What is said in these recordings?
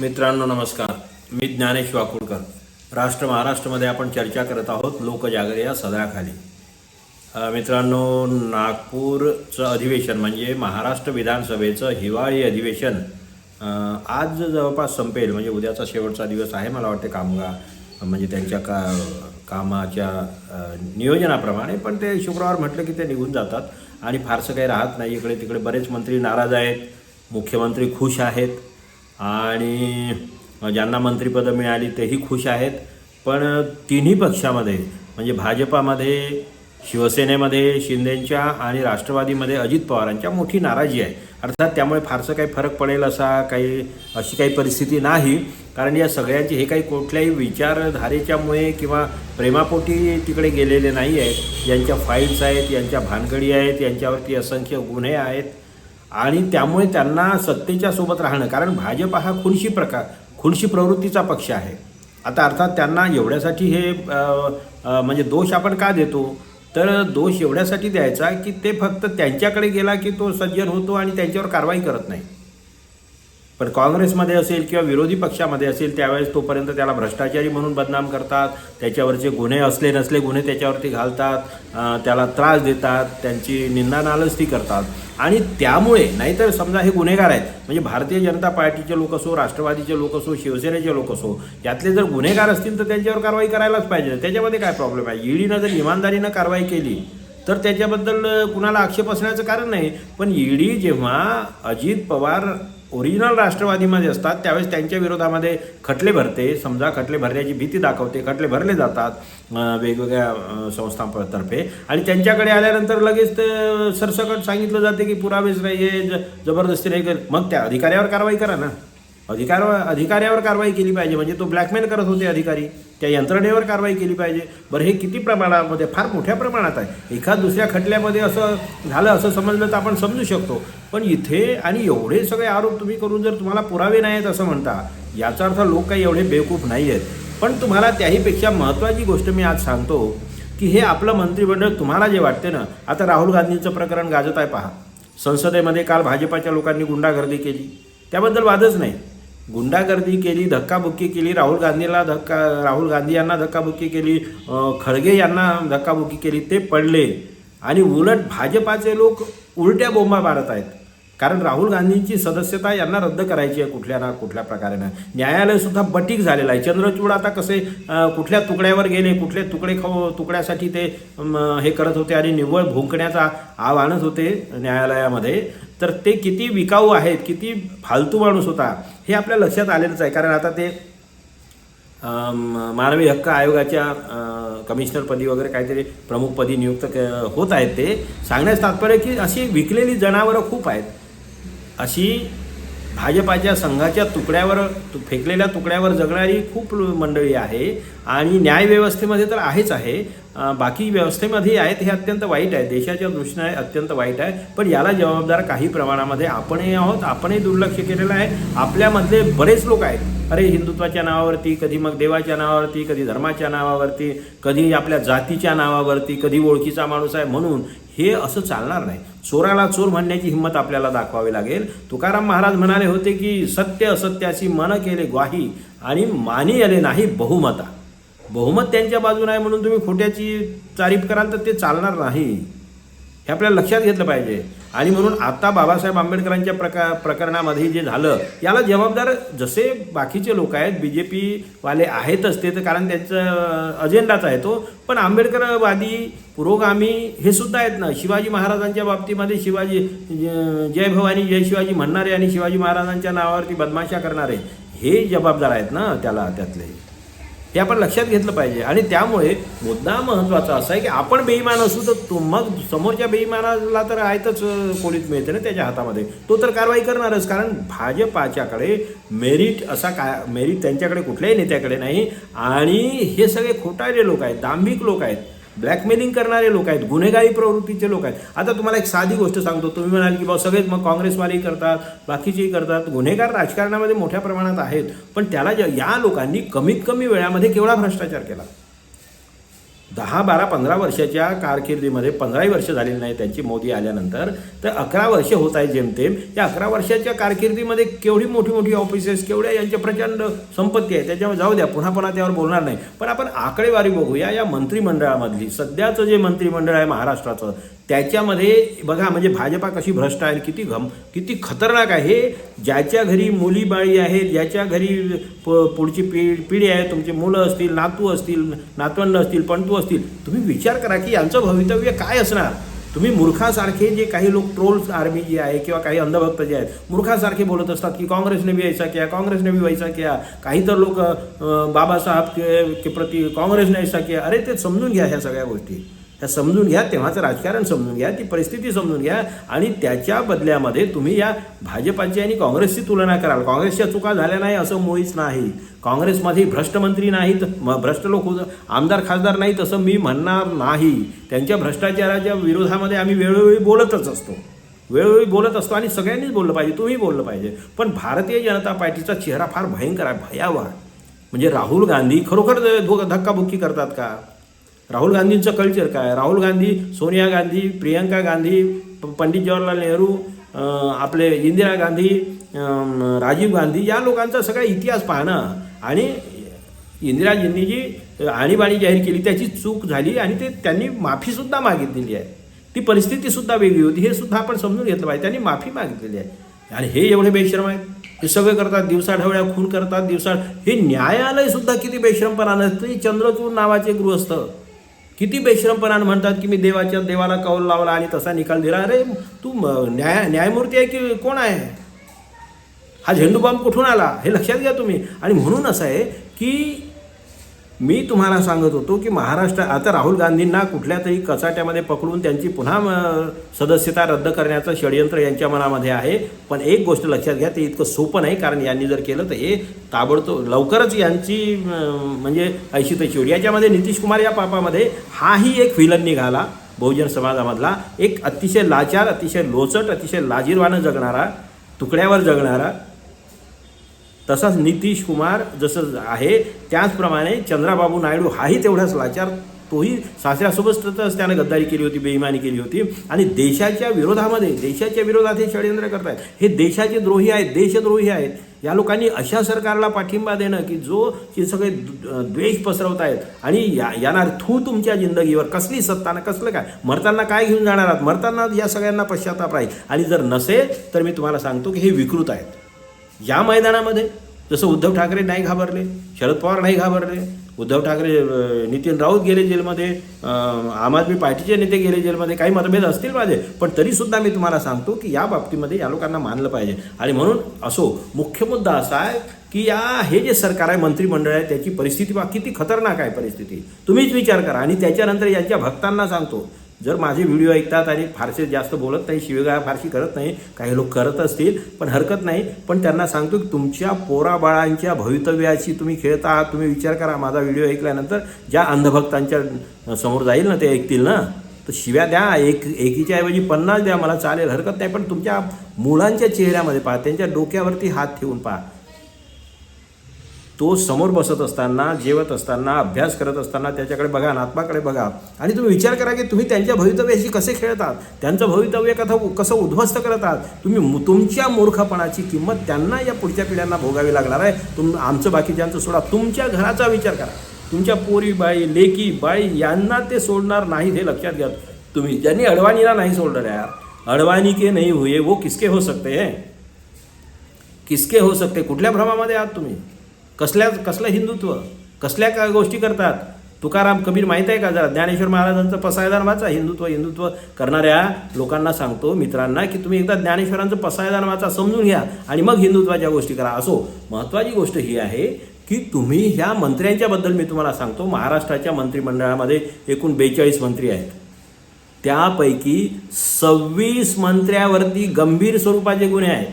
मित्रांनो नमस्कार. मी ज्ञानेश वाकुडकर राष्ट्र महाराष्ट्रामध्ये आपण चर्चा करत आहोत लोकजागर या सदराखाली मित्रांनो नागपूरचं अधिवेशन म्हणजे महाराष्ट्र विधानसभेचं हिवाळी अधिवेशन आज जवळपास संपेल. म्हणजे उद्याचा शेवटचा दिवस आहे मला वाटते कामगार म्हणजे त्यांच्या का कामाच्या नियोजनाप्रमाणे. पण ते शुक्रवार म्हटलं की ते निघून जातात. आणि फारसं काही राहत नाही. इकडे तिकडे बरेच मंत्री नाराज आहेत. मुख्यमंत्री खुश आहेत. आणि ज्यांना मंत्रिपदं मिळाली तेही खुश आहेत. पण तिन्ही पक्षामध्ये म्हणजे भाजपामध्ये शिवसेनेमध्ये शिंदेंच्या आणि राष्ट्रवादीमध्ये अजित पवारांच्या मोठी नाराजी आहे. अर्थात त्यामुळे फारसं काही फरक पडेल असा काही अशी काही परिस्थिती नाही. कारण या सगळ्यांचे हे काही कुठल्याही विचारधारेच्यामुळे किंवा प्रेमापोटी तिकडे गेलेले नाही आहेत यांच्या फाईल्स आहेत यांच्या भानगडी आहेत यांच्यावरती असंख्य गुन्हे आहेत आणि त्यामुळे त्यांना सत्तेच्या सोबत राहणं कारण भाजप हा खुनशी प्रकार खुनशी प्रवृत्तीचा पक्ष आहे. आता अर्थात त्यांना एवढ्यासाठी हे म्हणजे दोष आपण का देतो? तर दोष एवढ्यासाठी द्यायचा की ते फक्त त्यांच्याकडे गेला की तो सज्जन होतो आणि त्यांच्यावर कारवाई करत नाही. पण काँग्रेसमध्ये असेल किंवा विरोधी पक्षामध्ये असेल त्यावेळेस तोपर्यंत त्याला भ्रष्टाचारी म्हणून बदनाम करतात. त्याच्यावरचे गुन्हे असले नसले गुन्हे त्याच्यावरती घालतात. त्याला त्रास देतात. त्यांची निंदा नालस्ती करतात. आणि त्यामुळे नाहीतर समजा हे गुन्हेगार आहेत म्हणजे भारतीय जनता पार्टीचे लोक असो राष्ट्रवादीचे लोक असो शिवसेनेचे लोक असो यातले जर गुन्हेगार असतील तर त्यांच्यावर कारवाई करायलाच पाहिजे. त्याच्यामध्ये काय प्रॉब्लेम आहे? ईडीनं जर इमानदारीनं कारवाई केली तर त्याच्याबद्दल कुणाला आक्षेप असण्याचं कारण नाही. पण ईडी जेव्हा अजित पवार ओरिजिनल राष्ट्रवादीमध्ये असतात त्यावेळेस त्यांच्या विरोधामध्ये खटले भरते. समजा खटले भरण्याची भीती दाखवते खटले भरले जातात वेगवेगळ्या संस्थांतर्फे. आणि त्यांच्याकडे आल्यानंतर लगेच ते सरसकट सांगितलं जाते की पुरावेच नाही हे जबरदस्ती नाही कर मग त्या अधिकाऱ्यावर कारवाई करा ना. अधिकार अधिकाऱ्यावर कारवाई केली पाहिजे. म्हणजे तो ब्लॅकमेल करत होते अधिकारी. त्या यंत्रणेवर कारवाई केली पाहिजे. बरं हे किती प्रमाणामध्ये फार मोठ्या प्रमाणात आहे. एखाद दुसऱ्या खटल्यामध्ये असं झालं असं समजलं तर आपण समजू शकतो. पण इथे आणि एवढे सगळे आरोप तुम्ही करून जर तुम्हाला पुरावे नाही आहेत असं म्हणता याचा अर्थ लोक काही एवढे बेवकूफ नाही आहेत. पण तुम्हाला त्याहीपेक्षा महत्त्वाची गोष्ट मी आज सांगतो की हे आपलं मंत्रिमंडळ तुम्हाला जे वाटते ना आता राहुल गांधींचं प्रकरण गाजत आहे पहा. संसदेमध्ये काल भाजपाच्या लोकांनी गुंडागर्दी केली. त्याबद्दल वादच नाही. गुंडागर्दी केली धक्काबुक्की केली राहुल गांधीला धक्का राहुल गांधी यांना धक्काबुक्की केली खडगे यांना धक्काबुक्की केली ते पडले. आणि उलट भाजपाचे लोक उलट्या बोंबा मारत आहेत. कारण राहुल गांधींची सदस्यता यांना रद्द करायची आहे कुठल्या ना कुठल्या प्रकारेनं. ना न्यायालयसुद्धा बटीक झालेलं आहे. चंद्रचूड आता कसे कुठल्या तुकड्यावर गेले कुठले तुकडे खाऊ तुकड्यासाठी ते हे करत होते आणि निव्वळ भोंकण्याचा आव आणत होते न्यायालयामध्ये. तर ते किती विकाऊ आहेत किती फालतू माणूस होता हे आपल्या लक्षात आलेलंच आहे. कारण आता ते मानवी हक्क आयोगाच्या कमिशनरपदी वगैरे काहीतरी प्रमुखपदी नियुक्त होत आहेत ते. सांगण्यास तात्पर्य की अशी विकलेली जनावरं खूप आहेत. अशी भाजपाच्या संघाच्या तुकड्यावर तु- फेकलेल्या तुकड्यावर जगणारी खूप मंडळी आहे आणि न्यायव्यवस्थेमध्ये तर आहेच आहे. बाकी व्यवस्थेमध्ये आहेत हे अत्यंत वाईट आहे. देशाच्या दृष्टीने अत्यंत वाईट आहे. पण याला जबाबदार काही प्रमाणामध्ये आपणही आहोत आपणही दुर्लक्ष केलेलं आहे. आपल्यामधले बरेच लोक आहेत. अरे हिंदुत्वाच्या नावावरती कधी मग देवाच्या नावावरती कधी धर्माच्या नावावरती कधी आपल्या जातीच्या नावावरती कधी ओळखीचा माणूस आहे म्हणून हे असं चालणार नाही. चोराला चोर म्हणण्याची हिंमत आपल्याला दाखवावी लागेल. तुकाराम महाराज म्हणाले होते की सत्य असत्याची मन केले ग्वाही आणि मानी आले नाही बहुमता. बहुमत त्यांच्या बाजूने आहे म्हणून तुम्ही खोट्याची तारीफ कराल तर ते चालणार नाही. हे आपल्याला लक्षात घेतलं पाहिजे. आणि म्हणून आता बाबासाहेब आंबेडकरांच्या प्रका प्रकरणामध्ये जे झालं याला जबाबदार जसे बाकीचे लोक आहेत बी जे पीवाले आहेतच ते तर कारण त्यांचा अजेंडाच आहे तो. पण आंबेडकरवादी पुरोगामी हे सुद्धा आहेत ना. शिवाजी महाराजांच्या बाबतीमध्ये शिवाजी जय भवानी जय शिवाजी म्हणणारे आणि शिवाजी महाराजांच्या नावावरती बदमाशा करणारे हे जबाबदार आहेत ना त्याला त्यातले. हे आपण लक्षात घेतलं पाहिजे. आणि त्यामुळे मुद्दा महत्त्वाचा असा आहे की आपण बेईमान असू तर तो मग समोरच्या बेईमानाला तर आहेतच कोणीच मिळते ना त्याच्या हातामध्ये. तो तर कारवाई करणारच. कारण भाजपाच्याकडे मेरिट असा काय मेरिट त्यांच्याकडे कुठल्याही नेत्याकडे नाही. आणि हे सगळे खोटारे लोक आहेत दांभिक लोक आहेत. ब्लॅकमेलिंग करणारे लोक आहेत गुन्हेगारी प्रवृत्तीचे लोक आहेत. आता तुम्हाला एक साधी गोष्ट सांगतो. तुम्ही म्हणाल की बा सगळेच मग काँग्रेसवालेही करतात बाकीचेही करतात. गुन्हेगार राजकारणामध्ये मोठ्या प्रमाणात आहेत पण त्याला या लोकांनी कमीत कमी वेळामध्ये केवढा भ्रष्टाचार केला? दहा बारा पंधरा वर्षाच्या कारकिर्दीमध्ये पंधराही वर्ष झालेली नाही त्यांची मोदी आल्यानंतर. तर अकरा वर्ष होत आहे जेमतेम. या अकरा वर्षाच्या कारकिर्दीमध्ये केवढी मोठी मोठी ऑफिसेस केवढ्या यांच्या प्रचंड संपत्ती आहे त्याच्यावर जाऊ द्या पुन्हा पुन्हा त्यावर बोलणार नाही. पण आपण आकडेवारी बघूया या मंत्रिमंडळामधली सध्याचं जे मंत्रिमंडळ आहे महाराष्ट्राचं त्याच्यामध्ये बघा म्हणजे भाजपा कशी भ्रष्ट आहे किती घम किती खतरनाक आहे. ज्याच्या घरी मुली बाळी आहेत ज्याच्या घरी प पुढची पि पिढी आहे तुमची मुलं असतील नातू असतील नातवंड असतील पंटू असतील. तुम्ही विचार करा की यांचं भवितव्य काय असणार? तुम्ही मूर्खासारखे जे काही लोक ट्रोल्स आर्मी जे आहे किंवा काही अंधभक्त जे आहेत मूर्खासारखे बोलत असतात की काँग्रेसने भी ऐसा किया काँग्रेसने भी वैसा किया काही तर लोक बाबासाहेब के, के प्रति काँग्रेसने ऐसा किया. अरे ते समजून घ्या ह्या सगळ्या गोष्टी. ह्या समजून घ्या तेव्हाचं राजकारण समजून घ्या ती परिस्थिती समजून घ्या आणि त्याच्या बदल्यामध्ये तुम्ही या भाजपाची आणि काँग्रेसची तुलना कराल. काँग्रेसच्या चुका झाल्या नाही असं मुळीच नाही. काँग्रेसमध्ये भ्रष्टमंत्री नाहीत भ्रष्ट लोक आमदार खासदार नाहीत असं मी म्हणणार नाही. त्यांच्या भ्रष्टाचाराच्या विरोधामध्ये आम्ही वेळोवेळी बोलतच असतो. वेळोवेळी बोलत असतो आणि सगळ्यांनीच बोललं पाहिजे तुम्ही बोललं पाहिजे. पण भारतीय जनता पार्टीचा चेहरा फार भयंकर आहे भयावह म्हणजे राहुल गांधी खरोखर धोका धक्काबुक्की करतात का? राहुल गांधींचं कल्चर काय? राहुल गांधी सोनिया गांधी प्रियंका गांधी प- पंडित जवाहरलाल नेहरू आपले इंदिरा गांधी राजीव गांधी या लोकांचा सगळा इतिहास पाहणं आणि इंदिराजींनी जी आणीबाणी जाहीर केली त्याची चूक झाली आणि ते त्यांनी माफीसुद्धा मागितलेली आहे. ती परिस्थितीसुद्धा वेगळी होती. हे सुद्धा आपण समजून घेतलं पाहिजे. त्यांनी माफी मागितलेली आहे. आणि हे एवढे बेश्रम आहेत. हे सगळे करतात दिवसाढवळ्या खून करतात दिवसा हे न्यायालयसुद्धा किती बेशरमपणानं ते चंद्रचूड नावाचे गृहस्थ किती बेश्रमपणानं म्हणतात की मी देवाच्या देवाला कौल लावला आणि तसा निकाल दिला. अरे तू न्याय न्यायमूर्ती आहे की कोण आहे? हा झेंडू बॉम्ब कुठून आला? हे लक्षात घ्या तुम्ही. आणि म्हणून असं आहे की मी तुम्हाला सांगत होतो की महाराष्ट्र आता राहुल गांधींना कुठल्या तरी कचाट्यामध्ये पकडून त्यांची पुन्हा सदस्यता रद्द करण्याचं षडयंत्र यांच्या मनामध्ये आहे. पण एक गोष्ट लक्षात घ्या ते इतकं सोपं नाही कारण यांनी जर केलं तर हे ताबडतोब लवकरच यांची म्हणजे ऐशी तशी याच्यामध्ये नितीश कुमार या पापामध्ये हाही एक व्हिलन निघाला. बहुजन समाजामधला एक अतिशय लाचार अतिशय लोचट अतिशय लाजीरवानं जगणारा तुकड्यावर जगणारा तसाच नितीश कुमार जसं आहे त्याचप्रमाणे चंद्राबाबू नायडू हाही तेवढाच लाचार. तोही सासऱ्यासोबतच त्यानं गद्दारी केली होती बेईमानी केली होती. आणि देशाच्या विरोधामध्ये देशाच्या विरोधात हे षडयंत्र करतायत. हे देशाचे द्रोही आहेत देशद्रोही आहेत. या लोकांनी अशा सरकारला पाठिंबा देणं की जो हे सगळे दु- द्वेष पसरवत आहेत आणि या येणार थू तुमच्या जिंदगीवर. कसली सत्ता ना कसलं काय? मरताना काय घेऊन जाणार आहात? मरताना या सगळ्यांना पश्चाताप राहील. आणि जर नसेल तर मी तुम्हाला सांगतो की हे विकृत आहेत. या मैदानामध्ये जसं उद्धव ठाकरे नाही घाबरले शरद पवार नाही घाबरले उद्धव ठाकरे नितीन राऊत गेले जेलमध्ये आम आदमी पार्टीचे नेते गेले जेलमध्ये काही मतभेद असतील माझे पण तरीसुद्धा मी तुम्हाला सांगतो की या बाबतीमध्ये या लोकांना मानलं पाहिजे. आणि म्हणून असो मुख्य मुद्दा असा आहे की या हे जे सरकार आहे मंत्रिमंडळ आहे त्याची परिस्थिती बा किती खतरनाक आहे परिस्थिती. तुम्हीच विचार करा. आणि त्याच्यानंतर यांच्या भक्तांना सांगतो जर माझे व्हिडिओ ऐकतात आणि फारसे जास्त बोलत नाही शिवेगाळ फारशी करत नाही काही लोक करत असतील पण हरकत नाही पण त्यांना सांगतो की तुमच्या पोराबाळांच्या भवितव्याशी तुम्ही खेळत आहात तुम्ही विचार करा माझा व्हिडिओ ऐकल्यानंतर ज्या अंधभक्तांच्या समोर जाईल ना ते ऐकतील ना? तर शिव्या द्या एक एकीच्या ऐवजी पन्नास द्या मला चालेल हरकत नाही पण तुमच्या मुलांच्या चेहऱ्यामध्ये पहा त्यांच्या डोक्यावरती हात ठेवून पहा. तो समोर बसत असताना जेवत असताना अभ्यास करत असताना त्याच्याकडे बघा आत्माकडे बघा. आणि तुम्ही विचार करा की तुम्ही त्यांच्या भवितव्याशी कसे खेळतात? त्यांचं भवितव्य कसं कसं उद्ध्वस्त करत आहात तुम्ही तुमच्या मूर्खपणाची किंमत त्यांना या पुढच्या पिढ्यांना भोगावी लागणार आहे. तुम आमचं बाकीच्यांचं सोडा. तुमच्या घराचा विचार करा. तुमच्या पोरी बाई लेकी बाई यांना ते सोडणार नाहीत हे लक्षात घ्या. तुम्ही ज्यांनी अडवाणीला नाही सोडलं यार. अडवाणी के नाही हुए वो किसके हो सकते हैं? किसके हो सकते? कुठल्या भ्रमामध्ये आहात तुम्ही? कसल्या कसलं हिंदुत्व? कसल्या का गोष्टी करतात? तुकाराम कबीर माहीत आहे का? जरा ज्ञानेश्वर महाराजांचं पसायदान वाचा. हिंदुत्व हिंदुत्व करणाऱ्या लोकांना सांगतो मित्रांना की तुम्ही एकदा ज्ञानेश्वरांचं पसायदान वाचा समजून घ्या आणि मग हिंदुत्वाच्या गोष्टी करा. असो महत्त्वाची गोष्ट ही आहे की तुम्ही ह्या मंत्र्यांच्याबद्दल मी तुम्हाला सांगतो. महाराष्ट्राच्या मंत्रिमंडळामध्ये एकूण बेचाळीस मंत्री आहेत. त्यापैकी सव्वीस मंत्र्यावरती गंभीर स्वरूपाचे गुन्हे आहेत.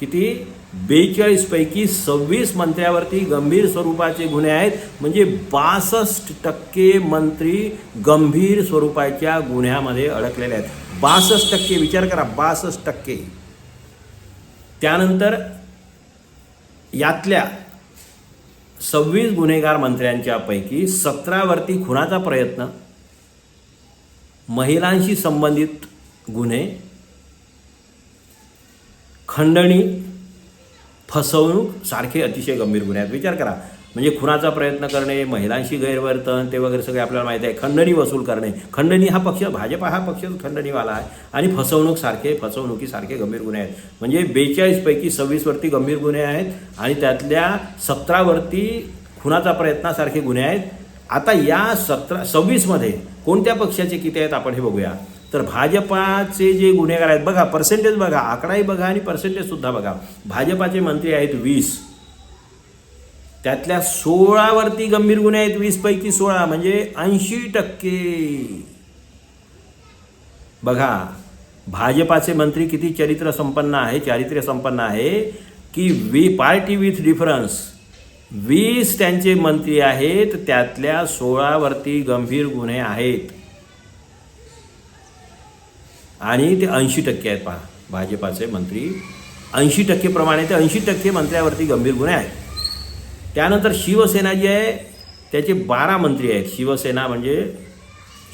किती? बेचाळीसपैकी सव्वीस मंत्र्यावरती गंभीर स्वरूपाचे गुन्हे आहेत. म्हणजे बासष्ट टक्के मंत्री गंभीर स्वरूपाच्या गुन्ह्यामध्ये अडकलेले आहेत. बासष्ट टक्के विचार करा बासष्ट टक्के. त्यानंतर यातल्या सव्वीस गुन्हेगार मंत्र्यांच्यापैकी सतरावरती खुनाचा प्रयत्न महिलांशी संबंधित गुन्हे खंडणी फसवणूक सारखे अतिशय गंभीर गुन्हे आहेत. विचार करा. म्हणजे खुनाचा प्रयत्न करणे महिलांशी गैरवर्तन ते वगैरे सगळे आपल्याला माहिती आहे. खंडणी वसूल करणे. खंडणी हा पक्ष भाजपा हा पक्ष खंडणीवाला आहे. आणि फसवणूक सारखे फसवणुकीसारखे गंभीर गुन्हे आहेत. म्हणजे बेचाळीसपैकी सव्वीसवरती गंभीर गुन्हे आहेत आणि त्यातल्या सतरावरती खुनाचा प्रयत्नासारखे गुन्हे आहेत. आता या सतरा सव्वीसमध्ये कोणत्या पक्षाचे किती आहेत आपण हे बघूया. तर भाजपाचे जे गुन्हेगार आहेत बघा पर्सेंटेज बघा आकडाही बघा आणि पर्सेंटेजसुद्धा बघा. भाजपाचे मंत्री आहेत वीस. त्यातल्या सोळावरती गंभीर गुन्हे आहेत वीसपैकी सोळा म्हणजे ऐंशी टक्के. बघा भाजपाचे मंत्री किती चरित्र संपन्न आहे चारित्र्य संपन्न आहे की वी पार्टी विथ डिफरन्स वीस त्यांचे मंत्री आहेत त्यातल्या सोळावरती गंभीर गुन्हे आहेत. आणि ते ऐंशी टक्के आहेत पहा भाजपाचे मंत्री. ऐंशी टक्केप्रमाणे ते ऐंशी टक्के मंत्र्यावरती गंभीर गुन्हे आहेत. त्यानंतर शिवसेना जी आहे त्याचे बारा मंत्री आहेत. शिवसेना म्हणजे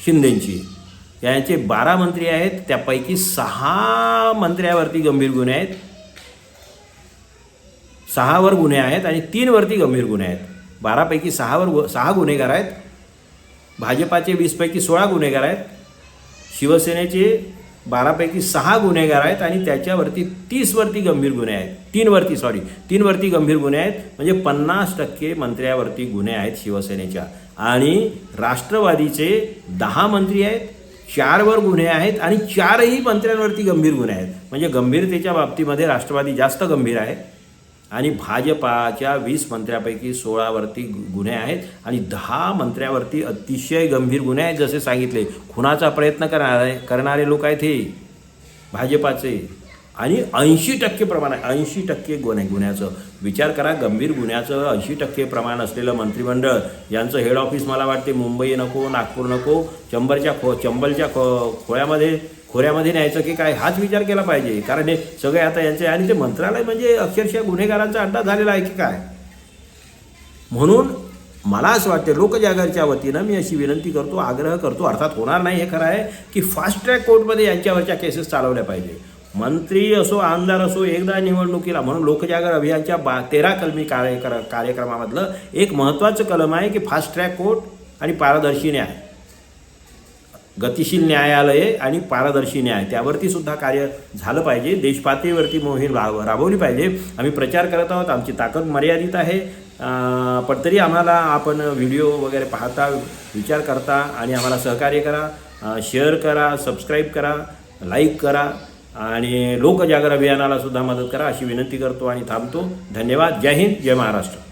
शिंदेंची. यांचे बारा मंत्री आहेत त्यापैकी सहा मंत्र्यावरती गंभीर गुन्हे आहेत. सहावर गुन्हे आहेत आणि तीनवरती गंभीर गुन्हे आहेत. बारापैकी सहावर गु सहा गुन्हेगार आहेत. भाजपाचे वीसपैकी सोळा गुन्हेगार आहेत. शिवसेनेचे बारापैकी सहा गुन्हेगार आहेत आणि त्याच्यावरती तीसवरती गंभीर गुन्हे आहेत. तीनवरती सॉरी तीनवरती गंभीर गुन्हे आहेत. म्हणजे पन्नास टक्के मंत्र्यावरती गुन्हे आहेत शिवसेनेच्या. आणि राष्ट्रवादीचे दहा मंत्री आहेत चारवर गुन्हे आहेत आणि चारही मंत्र्यांवरती गंभीर गुन्हे आहेत. म्हणजे गंभीरतेच्या बाबतीमध्ये राष्ट्रवादी जास्त गंभीर आहे. आणि भाजपाच्या वीस मंत्र्यापैकी सोळावरती गु- गुन्हे आहेत आणि दहा मंत्र्यावरती अतिशय गंभीर गुन्हे आहेत जसे सांगितले. खुनाचा प्रयत्न करणारे करणारे लोक आहेत हे. भाजपाचे. आणि ऐंशी टक्के प्रमाण आहे. ऐंशी टक्के गुन्हे गुन्ह्याचं. विचार करा गंभीर गुन्ह्याचं ऐंशी टक्के प्रमाण असलेलं मंत्रिमंडळ. यांचं हेड ऑफिस मला वाटते मुंबई नको नागपूर नको चंबरच्या खो चंबलच्या खो खोळ्यामध्ये खोऱ्यामध्ये न्यायचं की काय हाच विचार केला पाहिजे. कारण हे सगळे आता यांचे आणि ते मंत्रालय म्हणजे अक्षरशः गुन्हेगारांचा अड्डा झालेला आहे की काय? म्हणून मला असं वाटतं लोकजागरच्या वतीनं मी अशी विनंती करतो आग्रह करतो अर्थात होणार नाही हे खरं आहे की फास्ट ट्रॅक कोर्टमध्ये यांच्यावरच्या केसेस चालवल्या पाहिजे. मंत्री असो आमदार असो एकदा निवडणुकीला म्हणून लोकजागर अभियानच्या बा तेरा कलमी कार्यक्र कार्यक्रमामधलं एक महत्त्वाचं कलम आहे की फास्ट ट्रॅक कोर्ट आणि पारदर्शी न्याय. गतिशील न्यायालये आणि पारदर्शी न्याय. त्यावरती सुद्धा कार्य झालं पाहिजे. देशपातळीवरती मोहीम राब राबवली पाहिजे. आम्ही प्रचार करत आहोत. आमची ताकद मर्यादित आहे. पण तरी आम्हाला आपण व्हिडिओ वगैरे पाहता विचार करता आणि आम्हाला सहकार्य करा. शेअर करा सबस्क्राईब करा लाईक करा आणि लोकजागर अभियानाला सुद्धा मदत करा अशी विनंती करतो आणि थांबतो. धन्यवाद. जय हिंद. जय महाराष्ट्र.